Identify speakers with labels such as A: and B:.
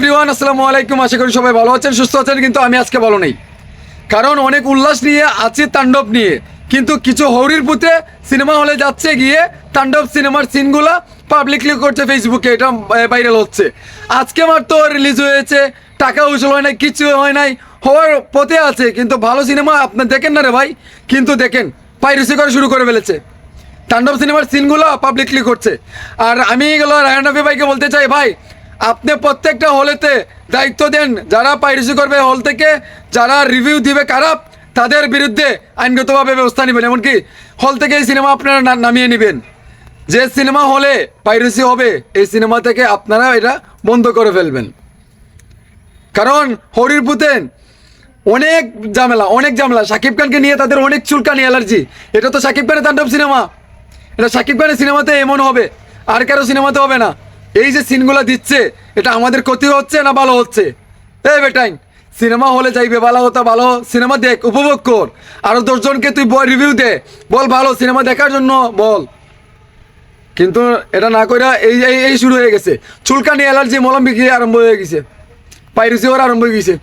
A: Everyone আসসালামু আলাইকুম। আশা করি সবাই ভালো আছেন, সুস্থ আছেন, কিন্তু আমি আজকে ভালো নেই। কারণ অনেক উল্লাস নিয়ে আছে তাণ্ডব নিয়ে। কিন্তু কিছু হরির পুঁতে সিনেমা হলে যাচ্ছে গিয়ে তাণ্ডব সিনেমার সিনগুলা পাবলিকলি করছে ফেসবুকে এটা ভাইরাল হচ্ছে। আজকে মাত্র রিলিজ হয়েছে, টাকা উসুল হয় নাই, কিছু হয় নাই, হওয়ার পথে আছে, কিন্তু ভালো সিনেমা আপনি দেখেন না রে ভাই, কিন্তু দেখেন, পাইরেসি করা শুরু করে ফেলেছে। তাণ্ডব সিনেমার সিনগুলো পাবলিকলি করছে। আর আমি এগুলো রায়ন রফি ভাইকে বলতে চাই, ভাই আপনি প্রত্যেকটা হলেতে দায়িত্ব দেন। যারা পাইরেসি করবে হল থেকে, যারা রিভিউ দিবে খারাপ, তাদের বিরুদ্ধে আইনগতভাবে ব্যবস্থা নেবেন। এমনকি হল থেকে এই সিনেমা আপনারা নামিয়ে নেবেন। যে সিনেমা হলে পাইরেসি হবে, এই সিনেমা থেকে আপনারা এটা বন্ধ করে ফেলবেন। কারণ হরির পুতেন, অনেক ঝামেলা অনেক ঝামেলা। শাকিব খানকে নিয়ে তাদের অনেক চুলকানি, অ্যালার্জি। এটা তো শাকিব খানের তাণ্ডব সিনেমা। এটা শাকিব খানের সিনেমাতে এমন হবে, আর কারও সিনেমাতে হবে না। এই যে সিনগুলো দিচ্ছে, এটা আমাদের ক্ষতি হচ্ছে না ভালো হচ্ছে? এই বেটাই সিনেমা হলে যাইবে, ভালো হতো, ভালো সিনেমা দেখ, উপভোগ কর। আরও দশজনকে তুই রিভিউ দে। বল ভালো, সিনেমা দেখার জন্য বল। কিন্তু এটা না করে এই- এই শুরু হয়ে গেছে। চুলকানি, অ্যালার্জি, মলম বিক্রি আরম্ভ হয়ে গেছে। পাইরেসি হওয়ার আরম্ভ হয়ে গেছে।